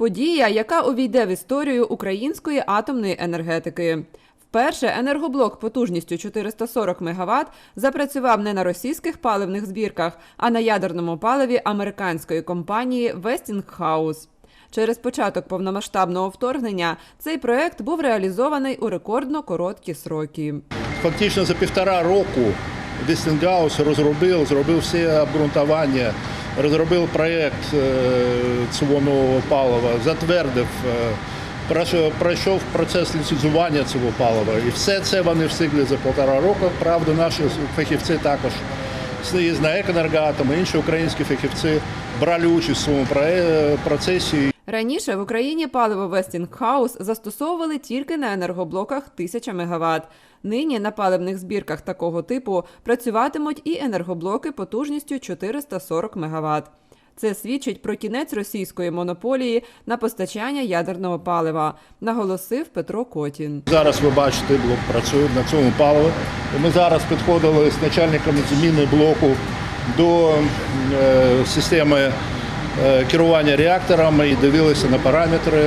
Подія, яка увійде в історію української атомної енергетики. Вперше енергоблок потужністю 440 МВт запрацював не на російських паливних збірках, а на ядерному паливі американської компанії Westinghouse. Через початок повномасштабного вторгнення цей проект був реалізований у рекордно короткі сроки. Фактично за півтора року Вестінгаус розробив, зробив все обґрунтування, розробив проєкт е, цього нового палива, затвердив, е, пройшов- процес ліцензування цього палива. І все це вони встигли за півтора року. Правда, наші фахівці також з НАЕК «Енергоатом» і інші українські фахівці брали участь в цьому процесі. Раніше в Україні паливо Westinghouse застосовували тільки на енергоблоках 1000 МВт. Нині на паливних збірках такого типу працюватимуть і енергоблоки потужністю 440 МВт. Це свідчить про кінець російської монополії на постачання ядерного палива, наголосив Петро Котін. Зараз ви бачите, блок працює на цьому паливі. Ми зараз підходили з начальником зміни блоку до е, системи керування реакторами і дивилися на параметри.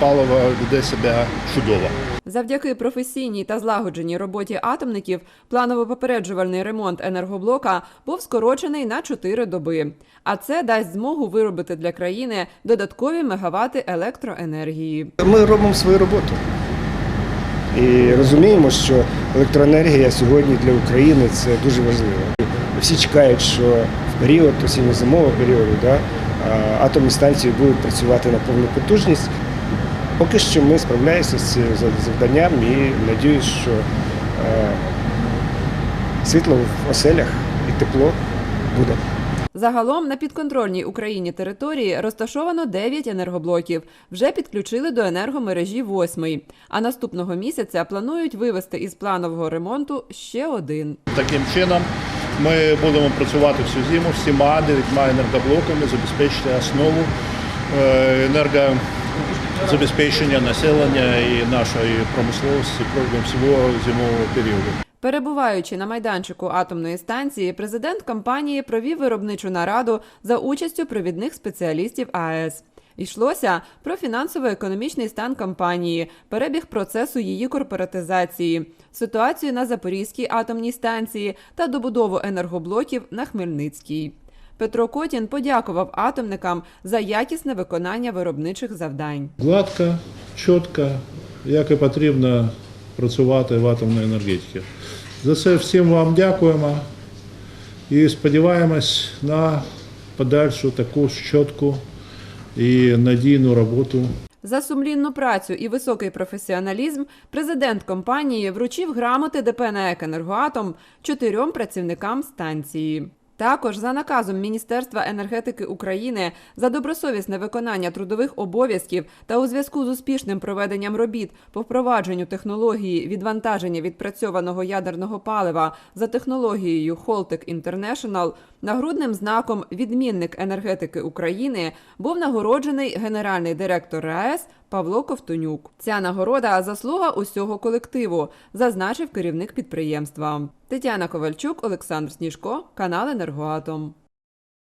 Паливо веде себе чудово. Завдяки професійній та злагодженій роботі атомників планово-попереджувальний ремонт енергоблока був скорочений на 4 доби. А це дасть змогу виробити для країни додаткові мегавати електроенергії. Ми робимо свою роботу. І розуміємо, що електроенергія сьогодні для України це дуже важливо. Всі чекають, що в період осінньо-зимового періоду да, атомні станції будуть працювати на повну потужність. Поки що ми справляємося з цим завданням і надіюсь, що е, світло в оселях і тепло буде. Загалом на підконтрольній Україні території розташовано 9 енергоблоків. Вже підключили до енергомережі восьмий. А наступного місяця планують вивести із планового ремонту ще один. Таким чином ми будемо працювати всю зиму всіма дев'ятьма енергоблоками, забезпечити основу е, енергозабезпечення населення і нашої промисловості протягом всього зимового періоду. Перебуваючи на майданчику атомної станції, президент компанії провів виробничу нараду за участю провідних спеціалістів АЕС. Йшлося про фінансово-економічний стан компанії, перебіг процесу її корпоратизації, ситуацію на Запорізькій атомній станції та добудову енергоблоків на Хмельницькій. Петро Котін подякував атомникам за якісне виконання виробничих завдань. гладко, чітко, як і потрібно працювати в атомній енергетиці. За це всім вам дякуємо і сподіваємось на подальшу таку ж чітку і надійну роботу За сумлінну працю і високий професіоналізм президент компанії вручив грамоти ДП «НАЕК «Енергоатом» чотирьом працівникам станції. Також за наказом Міністерства енергетики України за добросовісне виконання трудових обов'язків та у зв'язку з успішним проведенням робіт по впровадженню технології відвантаження відпрацьованого ядерного палива за технологією Холтек International нагрудним знаком Відмінник енергетики України був нагороджений генеральний директор РАЕС Павло Ковтонюк. Ця нагорода заслуга усього колективу, зазначив керівник підприємства. Тетяна Ковальчук, Олександр Сніжко, канал Енергоатом.